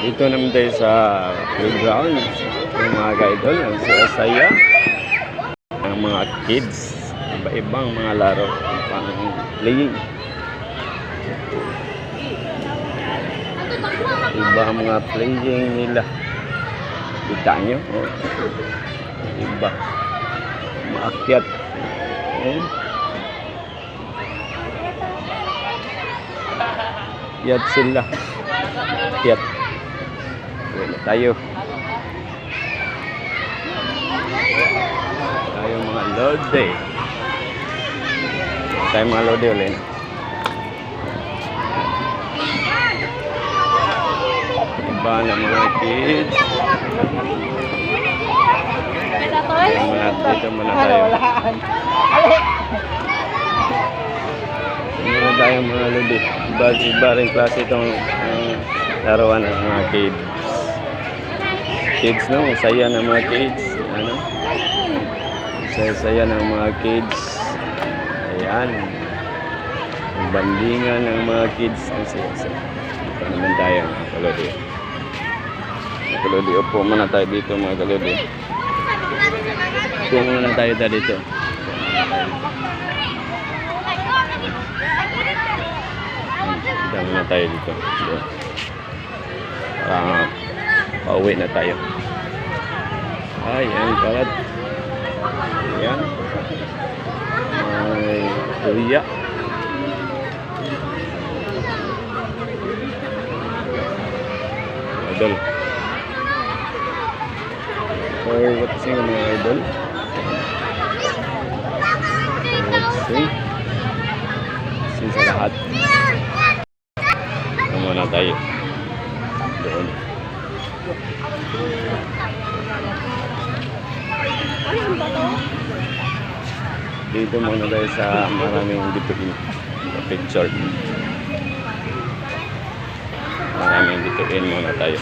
Dito naman tayo sa playground. Yung mga idol, ang saya-saya. Ang mga kids. Iba-ibang mga laro. Pang playing. Iba ang mga playing nila. Kita nyo? Oh. Iba. Maakyat. Oh. Yat sila. Yat. Uwi na tayo. Tayo mga lode. Tayo mga lode ulit. Iba na mga kids. Muna, dito muna tayo. Muna tayo mga lode. Iba, iba rin klase itong uh, ng mga kids. Kids no, saya ng mga kids. Ano? Saya-saya ng mga kids. Ayan. Ang bandingan ng mga kids. Ang saya-saya. Ito naman tayo mga kalodi. Mga kalodi, upo muna tayo dito mga kalodi. Upo muna tayo tayo dito. Diyan muna tayo dito. Pauwi na tayo. Ay, yan pala. Yan. May tuya. Idol. Or what is yung mga idol? See. See sa lahat. Ito muna tayo. Doon. Dito muna tayo sa maraming bituin picture. Maraming bituin muna tayo.